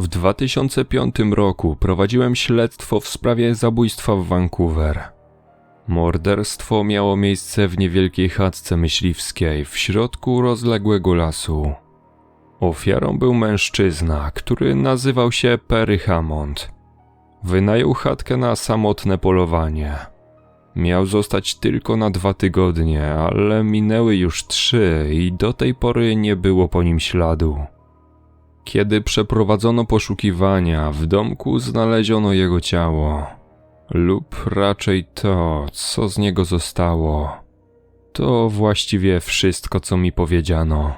W 2005 roku prowadziłem śledztwo w sprawie zabójstwa w Vancouver. Morderstwo miało miejsce w niewielkiej chatce myśliwskiej w środku rozległego lasu. Ofiarą był mężczyzna, który nazywał się Perry Hammond. Wynajął chatkę na samotne polowanie. Miał zostać tylko na dwa tygodnie, ale minęły już trzy i do tej pory nie było po nim śladu. Kiedy przeprowadzono poszukiwania, w domku znaleziono jego ciało, lub raczej to, co z niego zostało. To właściwie wszystko, co mi powiedziano.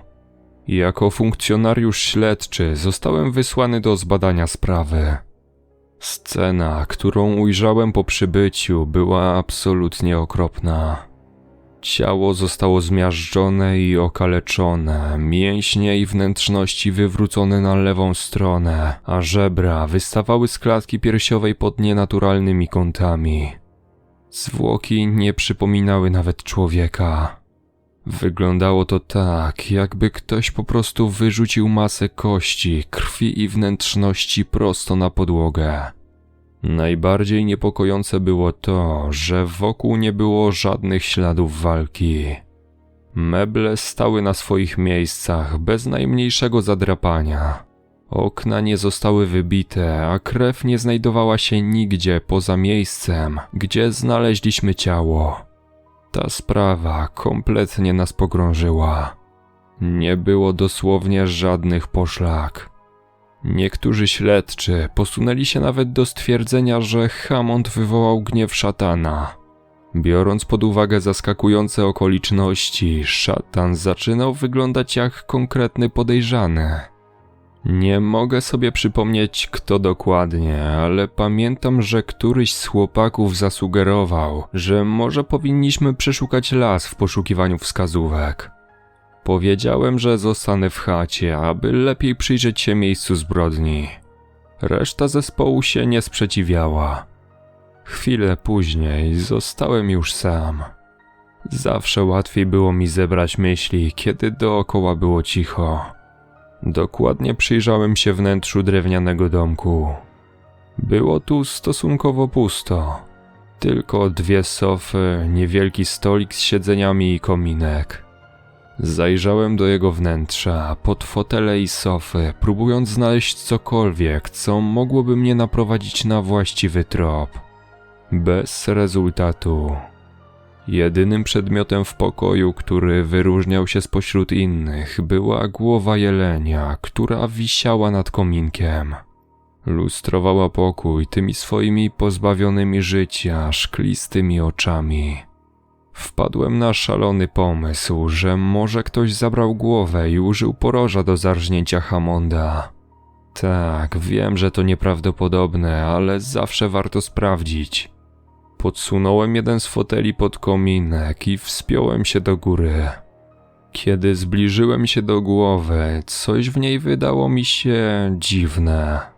Jako funkcjonariusz śledczy zostałem wysłany do zbadania sprawy. Scena, którą ujrzałem po przybyciu, była absolutnie okropna. Ciało zostało zmiażdżone i okaleczone, mięśnie i wnętrzności wywrócone na lewą stronę, a żebra wystawały z klatki piersiowej pod nienaturalnymi kątami. Zwłoki nie przypominały nawet człowieka. Wyglądało to tak, jakby ktoś po prostu wyrzucił masę kości, krwi i wnętrzności prosto na podłogę. Najbardziej niepokojące było to, że wokół nie było żadnych śladów walki. Meble stały na swoich miejscach bez najmniejszego zadrapania. Okna nie zostały wybite, a krew nie znajdowała się nigdzie poza miejscem, gdzie znaleźliśmy ciało. Ta sprawa kompletnie nas pogrążyła. Nie było dosłownie żadnych poszlak. Niektórzy śledczy posunęli się nawet do stwierdzenia, że Hammond wywołał gniew szatana. Biorąc pod uwagę zaskakujące okoliczności, szatan zaczynał wyglądać jak konkretny podejrzany. Nie mogę sobie przypomnieć kto dokładnie, ale pamiętam, że któryś z chłopaków zasugerował, że może powinniśmy przeszukać las w poszukiwaniu wskazówek. Powiedziałem, że zostanę w chacie, aby lepiej przyjrzeć się miejscu zbrodni. Reszta zespołu się nie sprzeciwiała. Chwilę później zostałem już sam. Zawsze łatwiej było mi zebrać myśli, kiedy dookoła było cicho. Dokładnie przyjrzałem się wnętrzu drewnianego domku. Było tu stosunkowo pusto. Tylko dwie sofy, niewielki stolik z siedzeniami i kominek. Zajrzałem do jego wnętrza, pod fotele i sofy, próbując znaleźć cokolwiek, co mogłoby mnie naprowadzić na właściwy trop. Bez rezultatu. Jedynym przedmiotem w pokoju, który wyróżniał się spośród innych, była głowa jelenia, która wisiała nad kominkiem. Lustrowała pokój tymi swoimi pozbawionymi życia, szklistymi oczami. Wpadłem na szalony pomysł, że może ktoś zabrał głowę i użył poroża do zarżnięcia Hamonda. Tak, wiem, że to nieprawdopodobne, ale zawsze warto sprawdzić. Podsunąłem jeden z foteli pod kominek i wspiąłem się do góry. Kiedy zbliżyłem się do głowy, coś w niej wydało mi się dziwne.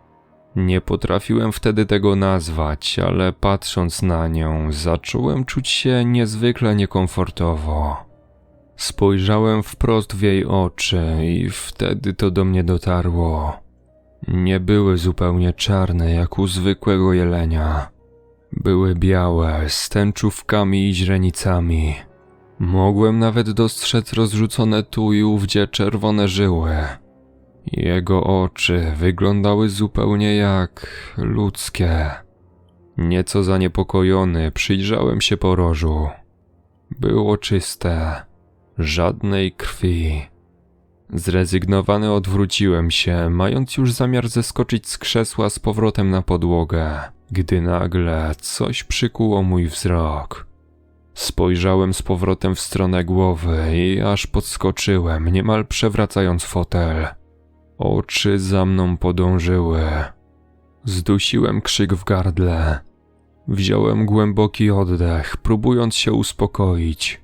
Nie potrafiłem wtedy tego nazwać, ale patrząc na nią, zacząłem czuć się niezwykle niekomfortowo. Spojrzałem wprost w jej oczy i wtedy to do mnie dotarło. Nie były zupełnie czarne jak u zwykłego jelenia. Były białe, z tęczówkami i źrenicami. Mogłem nawet dostrzec rozrzucone tu i ówdzie czerwone żyły. Jego oczy wyglądały zupełnie jak ludzkie. Nieco zaniepokojony przyjrzałem się porożu. Było czyste, żadnej krwi. Zrezygnowany odwróciłem się, mając już zamiar zeskoczyć z krzesła z powrotem na podłogę, gdy nagle coś przykuło mój wzrok. Spojrzałem z powrotem w stronę głowy i aż podskoczyłem, niemal przewracając fotel. Oczy za mną podążyły. Zdusiłem krzyk w gardle. Wziąłem głęboki oddech, próbując się uspokoić.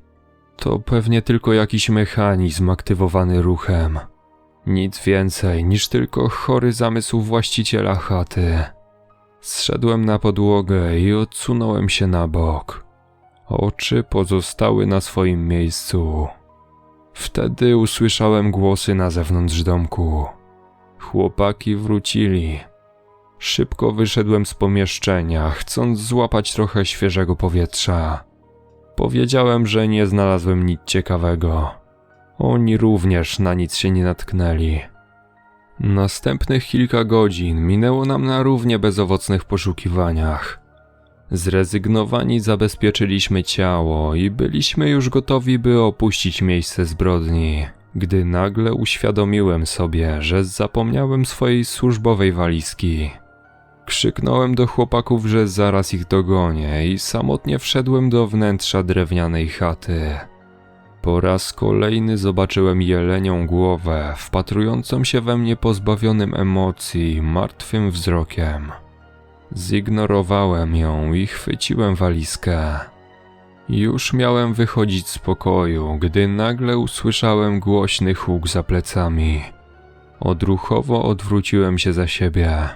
To pewnie tylko jakiś mechanizm aktywowany ruchem. Nic więcej niż tylko chory zamysł właściciela chaty. Zszedłem na podłogę i odsunąłem się na bok. Oczy pozostały na swoim miejscu. Wtedy usłyszałem głosy na zewnątrz domku. Chłopaki wrócili. Szybko wyszedłem z pomieszczenia, chcąc złapać trochę świeżego powietrza. Powiedziałem, że nie znalazłem nic ciekawego. Oni również na nic się nie natknęli. Następnych kilka godzin minęło nam na równie bezowocnych poszukiwaniach. Zrezygnowani zabezpieczyliśmy ciało i byliśmy już gotowi, by opuścić miejsce zbrodni, gdy nagle uświadomiłem sobie, że zapomniałem swojej służbowej walizki. Krzyknąłem do chłopaków, że zaraz ich dogonię i samotnie wszedłem do wnętrza drewnianej chaty. Po raz kolejny zobaczyłem jelenią głowę, wpatrującą się we mnie pozbawionym emocji, martwym wzrokiem. Zignorowałem ją i chwyciłem walizkę. Już miałem wychodzić z pokoju, gdy nagle usłyszałem głośny huk za plecami. Odruchowo odwróciłem się za siebie.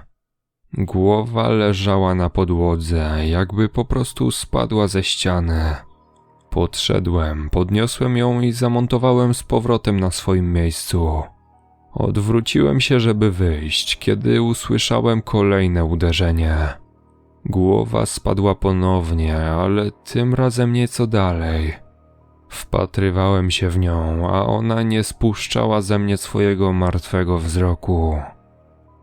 Głowa leżała na podłodze, jakby po prostu spadła ze ściany. Podszedłem, podniosłem ją i zamontowałem z powrotem na swoim miejscu. Odwróciłem się, żeby wyjść, kiedy usłyszałem kolejne uderzenie. Głowa spadła ponownie, ale tym razem nieco dalej. Wpatrywałem się w nią, a ona nie spuszczała ze mnie swojego martwego wzroku.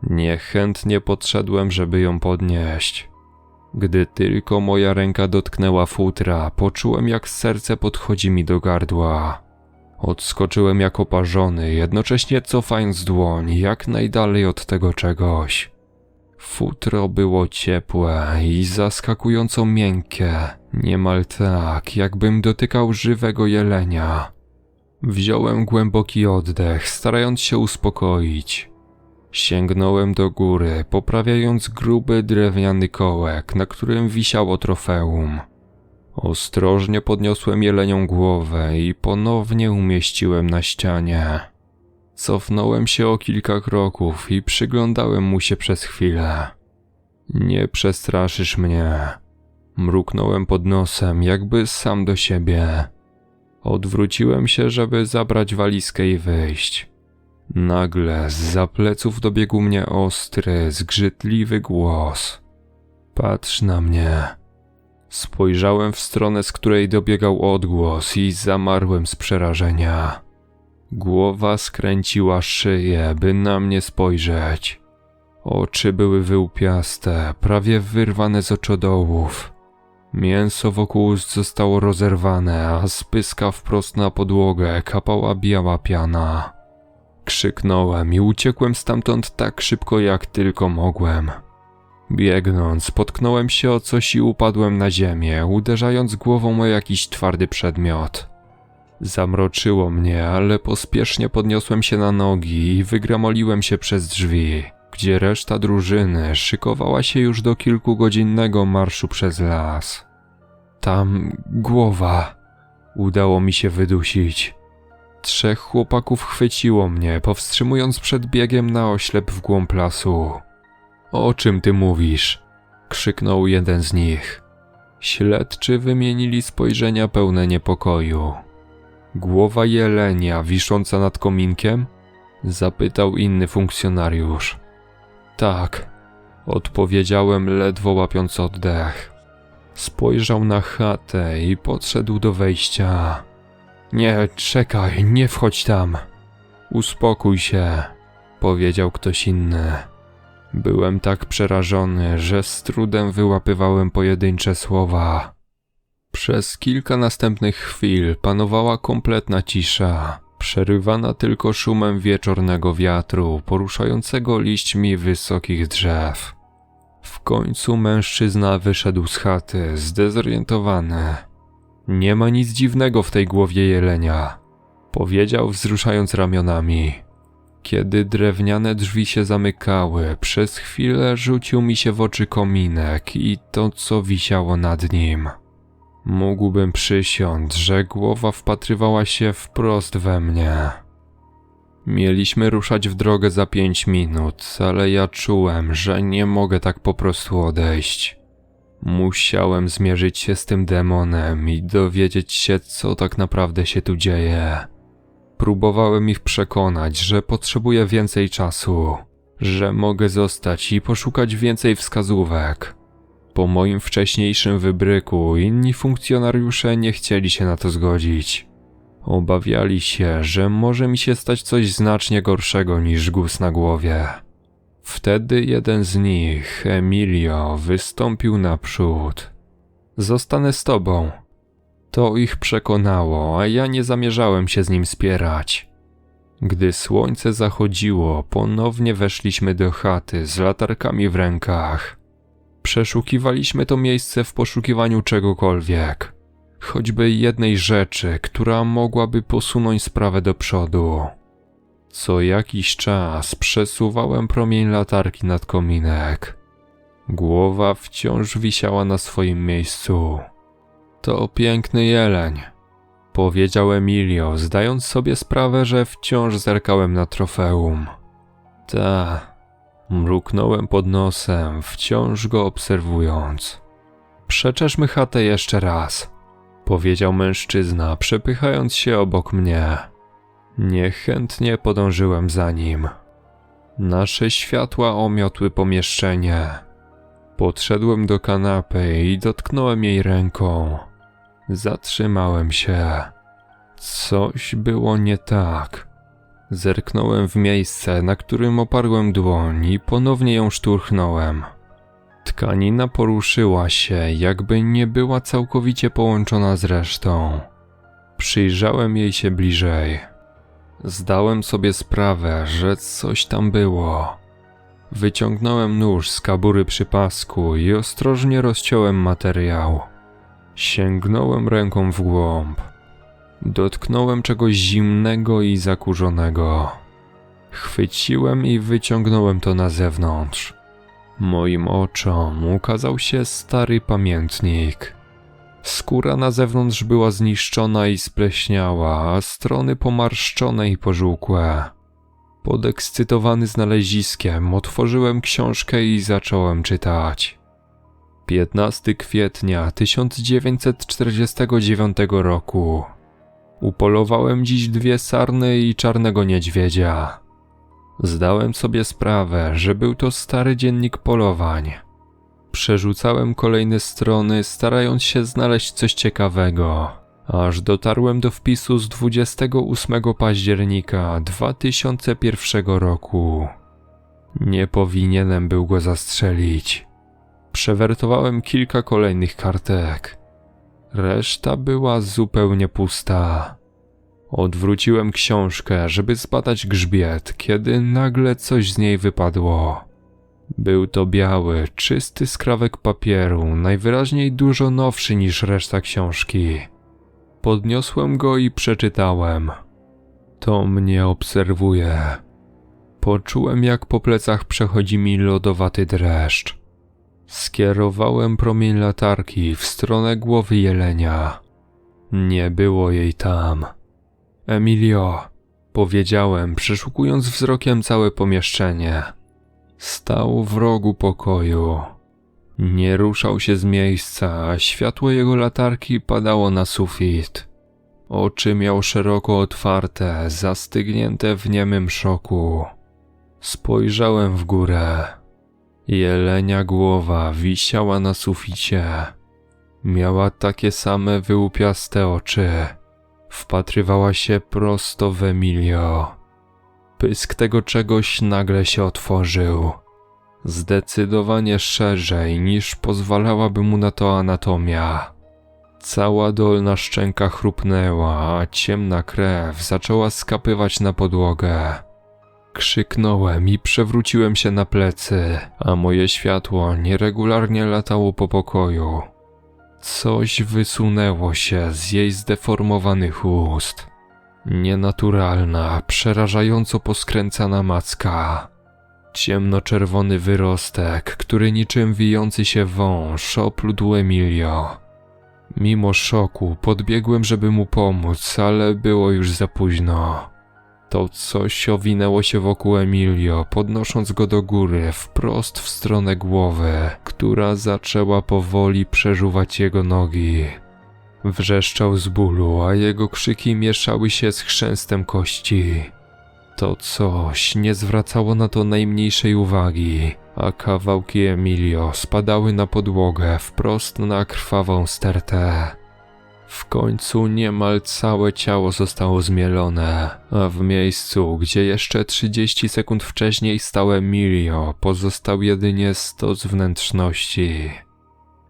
Niechętnie podszedłem, żeby ją podnieść. Gdy tylko moja ręka dotknęła futra, poczułem jak serce podchodzi mi do gardła. Odskoczyłem jak oparzony, jednocześnie cofając dłoń jak najdalej od tego czegoś. Futro było ciepłe i zaskakująco miękkie, niemal tak, jakbym dotykał żywego jelenia. Wziąłem głęboki oddech, starając się uspokoić. Sięgnąłem do góry, poprawiając gruby drewniany kołek, na którym wisiało trofeum. Ostrożnie podniosłem jelenią głowę i ponownie umieściłem na ścianie. Cofnąłem się o kilka kroków i przyglądałem mu się przez chwilę. Nie przestraszysz mnie. Mruknąłem pod nosem, jakby sam do siebie. Odwróciłem się, żeby zabrać walizkę i wyjść. Nagle z pleców dobiegł mnie ostry, zgrzytliwy głos. Patrz na mnie. Spojrzałem w stronę, z której dobiegał odgłos i zamarłem z przerażenia. Głowa skręciła szyję, by na mnie spojrzeć. Oczy były wyłupiaste, prawie wyrwane z oczodołów. Mięso wokół ust zostało rozerwane, a z pyska wprost na podłogę kapała biała piana. Krzyknąłem i uciekłem stamtąd tak szybko jak tylko mogłem. Biegnąc, potknąłem się o coś i upadłem na ziemię, uderzając głową o jakiś twardy przedmiot. Zamroczyło mnie, ale pospiesznie podniosłem się na nogi i wygramoliłem się przez drzwi, gdzie reszta drużyny szykowała się już do kilkugodzinnego marszu przez las. Tam głowa. Udało mi się wydusić. Trzech chłopaków chwyciło mnie, powstrzymując przed biegiem na oślep w głąb lasu. O czym ty mówisz? krzyknął jeden z nich. Śledczy wymienili spojrzenia pełne niepokoju. Głowa jelenia wisząca nad kominkiem? Zapytał inny funkcjonariusz. Tak, odpowiedziałem ledwo łapiąc oddech. Spojrzał na chatę i podszedł do wejścia. Nie, czekaj, nie wchodź tam. Uspokój się, powiedział ktoś inny. Byłem tak przerażony, że z trudem wyłapywałem pojedyncze słowa. Przez kilka następnych chwil panowała kompletna cisza, przerywana tylko szumem wieczornego wiatru poruszającego liśćmi wysokich drzew. W końcu mężczyzna wyszedł z chaty, zdezorientowany. Nie ma nic dziwnego w tej głowie jelenia, powiedział wzruszając ramionami. Kiedy drewniane drzwi się zamykały, przez chwilę rzucił mi się w oczy kominek i to, co wisiało nad nim. Mógłbym przysiąc, że głowa wpatrywała się wprost we mnie. Mieliśmy ruszać w drogę za pięć minut, ale ja czułem, że nie mogę tak po prostu odejść. Musiałem zmierzyć się z tym demonem i dowiedzieć się, co tak naprawdę się tu dzieje. Próbowałem ich przekonać, że potrzebuję więcej czasu, że mogę zostać i poszukać więcej wskazówek. Po moim wcześniejszym wybryku inni funkcjonariusze nie chcieli się na to zgodzić. Obawiali się, że może mi się stać coś znacznie gorszego niż guz na głowie. Wtedy jeden z nich, Emilio, wystąpił naprzód. Zostanę z tobą. To ich przekonało, a ja nie zamierzałem się z nim spierać. Gdy słońce zachodziło, ponownie weszliśmy do chaty z latarkami w rękach. Przeszukiwaliśmy to miejsce w poszukiwaniu czegokolwiek, choćby jednej rzeczy, która mogłaby posunąć sprawę do przodu. Co jakiś czas przesuwałem promień latarki nad kominek. Głowa wciąż wisiała na swoim miejscu. To piękny jeleń, powiedział Emilio, zdając sobie sprawę, że wciąż zerkałem na trofeum. Ta, mruknąłem pod nosem, wciąż go obserwując. Przeczeszmy chatę jeszcze raz, powiedział mężczyzna, przepychając się obok mnie. Niechętnie podążyłem za nim. Nasze światła omiotły pomieszczenie. Podszedłem do kanapy i dotknąłem jej ręką. Zatrzymałem się. Coś było nie tak. Zerknąłem w miejsce, na którym oparłem dłoń i ponownie ją szturchnąłem. Tkanina poruszyła się, jakby nie była całkowicie połączona z resztą. Przyjrzałem jej się bliżej. Zdałem sobie sprawę, że coś tam było. Wyciągnąłem nóż z kabury przy pasku i ostrożnie rozciąłem materiał. Sięgnąłem ręką w głąb. Dotknąłem czegoś zimnego i zakurzonego. Chwyciłem i wyciągnąłem to na zewnątrz. Moim oczom ukazał się stary pamiętnik. Skóra na zewnątrz była zniszczona i spleśniała, a strony pomarszczone i pożółkłe. Podekscytowany znaleziskiem, otworzyłem książkę i zacząłem czytać. 15 kwietnia 1949 roku. Upolowałem dziś dwie sarny i czarnego niedźwiedzia. Zdałem sobie sprawę, że był to stary dziennik polowań. Przerzucałem kolejne strony, starając się znaleźć coś ciekawego, aż dotarłem do wpisu z 28 października 2001 roku. Nie powinienem był go zastrzelić. Przewertowałem kilka kolejnych kartek. Reszta była zupełnie pusta. Odwróciłem książkę, żeby zbadać grzbiet, kiedy nagle coś z niej wypadło. Był to biały, czysty skrawek papieru, najwyraźniej dużo nowszy niż reszta książki. Podniosłem go i przeczytałem. To mnie obserwuje. Poczułem, jak po plecach przechodzi mi lodowaty dreszcz. Skierowałem promień latarki w stronę głowy jelenia. Nie było jej tam. Emilio, powiedziałem, przeszukując wzrokiem całe pomieszczenie. Stał w rogu pokoju. Nie ruszał się z miejsca, a światło jego latarki padało na sufit. Oczy miał szeroko otwarte, zastygnięte w niemym szoku. Spojrzałem w górę. Jelenia głowa wisiała na suficie. Miała takie same wyłupiaste oczy. Wpatrywała się prosto w Emilio. Pysk tego czegoś nagle się otworzył. Zdecydowanie szerzej niż pozwalałaby mu na to anatomia. Cała dolna szczęka chrupnęła, a ciemna krew zaczęła skapywać na podłogę. Krzyknąłem i przewróciłem się na plecy, a moje światło nieregularnie latało po pokoju. Coś wysunęło się z jej zdeformowanych ust. Nienaturalna, przerażająco poskręcana macka. Ciemnoczerwony wyrostek, który niczym wijący się wąż oplódł Emilio. Mimo szoku podbiegłem, żeby mu pomóc, ale było już za późno. To coś owinęło się wokół Emilio, podnosząc go do góry, wprost w stronę głowy, która zaczęła powoli przeżuwać jego nogi. Wrzeszczał z bólu, a jego krzyki mieszały się z chrzęstem kości. To coś nie zwracało na to najmniejszej uwagi, a kawałki Emilio spadały na podłogę wprost na krwawą stertę. W końcu niemal całe ciało zostało zmielone, a w miejscu, gdzie jeszcze 30 sekund wcześniej stał Emilio, pozostał jedynie stos wnętrzności.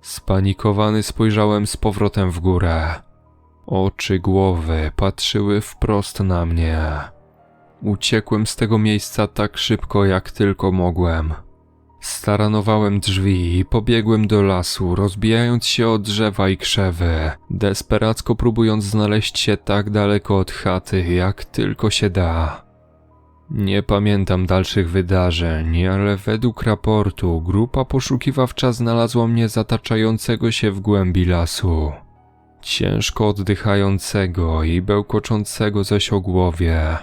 Spanikowany spojrzałem z powrotem w górę. Oczy głowy patrzyły wprost na mnie. Uciekłem z tego miejsca tak szybko, jak tylko mogłem. Staranowałem drzwi i pobiegłem do lasu, rozbijając się o drzewa i krzewy, desperacko próbując znaleźć się tak daleko od chaty, jak tylko się da. Nie pamiętam dalszych wydarzeń, ale według raportu grupa poszukiwawcza znalazła mnie zataczającego się w głębi lasu. Ciężko oddychającego i bełkoczącego zaś o głowie.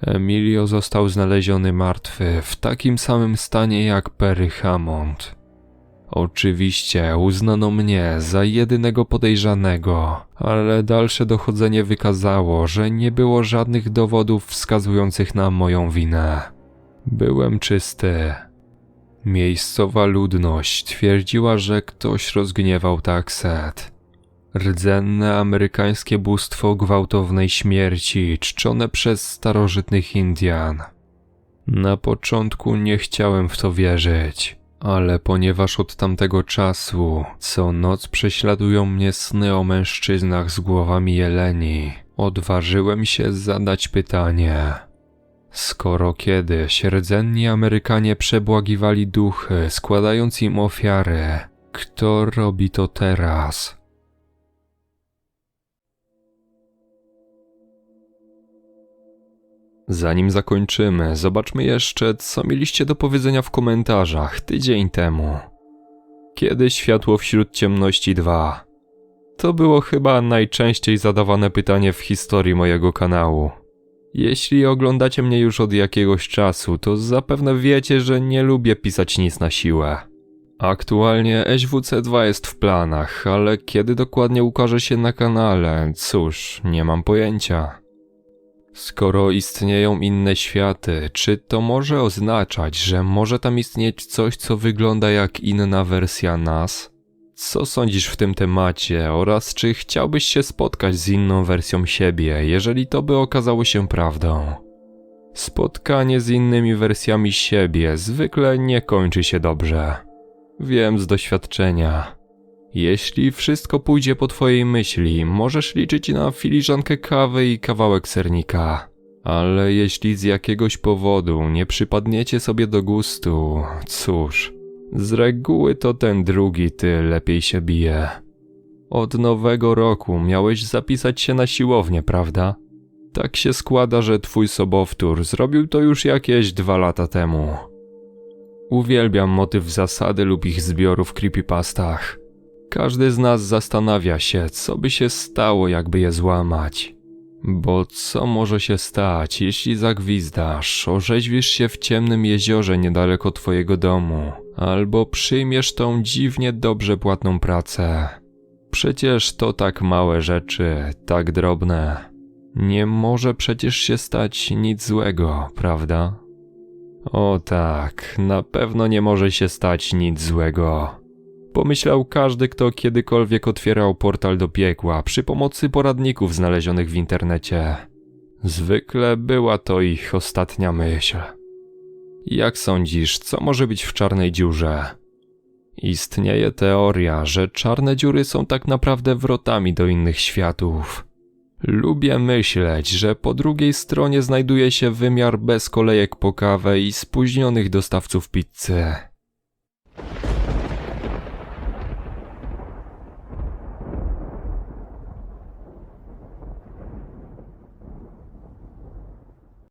Emilio został znaleziony martwy w takim samym stanie jak Perry Hammond. Oczywiście uznano mnie za jedynego podejrzanego, ale dalsze dochodzenie wykazało, że nie było żadnych dowodów wskazujących na moją winę. Byłem czysty. Miejscowa ludność twierdziła, że ktoś rozgniewał takset. Rdzenne amerykańskie bóstwo gwałtownej śmierci, czczone przez starożytnych Indian. Na początku nie chciałem w to wierzyć, ale ponieważ od tamtego czasu co noc prześladują mnie sny o mężczyznach z głowami jeleni, odważyłem się zadać pytanie. Skoro kiedyś rdzenni Amerykanie przebłagiwali duchy, składając im ofiary, kto robi to teraz? Zanim zakończymy, zobaczmy jeszcze, co mieliście do powiedzenia w komentarzach tydzień temu. Kiedy światło wśród ciemności 2? To było chyba najczęściej zadawane pytanie w historii mojego kanału. Jeśli oglądacie mnie już od jakiegoś czasu, to zapewne wiecie, że nie lubię pisać nic na siłę. Aktualnie SWC2 jest w planach, ale kiedy dokładnie ukaże się na kanale, cóż, nie mam pojęcia. Skoro istnieją inne światy, czy to może oznaczać, że może tam istnieć coś, co wygląda jak inna wersja nas? Co sądzisz w tym temacie oraz czy chciałbyś się spotkać z inną wersją siebie, jeżeli to by okazało się prawdą? Spotkanie z innymi wersjami siebie zwykle nie kończy się dobrze. Wiem z doświadczenia. Jeśli wszystko pójdzie po twojej myśli, możesz liczyć na filiżankę kawy i kawałek sernika. Ale jeśli z jakiegoś powodu nie przypadniecie sobie do gustu, cóż, z reguły to ten drugi ty lepiej się bije. Od nowego roku miałeś zapisać się na siłownię, prawda? Tak się składa, że twój sobowtór zrobił to już jakieś dwa lata temu. Uwielbiam motyw zasady lub ich zbioru w creepypastach. Każdy z nas zastanawia się, co by się stało, jakby je złamać. Bo co może się stać, jeśli zagwizdasz, orzeźwisz się w ciemnym jeziorze niedaleko twojego domu, albo przyjmiesz tą dziwnie dobrze płatną pracę? Przecież to tak małe rzeczy, tak drobne. Nie może przecież się stać nic złego, prawda? O tak, na pewno nie może się stać nic złego. Pomyślał każdy, kto kiedykolwiek otwierał portal do piekła przy pomocy poradników znalezionych w internecie. Zwykle była to ich ostatnia myśl. Jak sądzisz, co może być w czarnej dziurze? Istnieje teoria, że czarne dziury są tak naprawdę wrotami do innych światów. Lubię myśleć, że po drugiej stronie znajduje się wymiar bez kolejek po kawę i spóźnionych dostawców pizzy.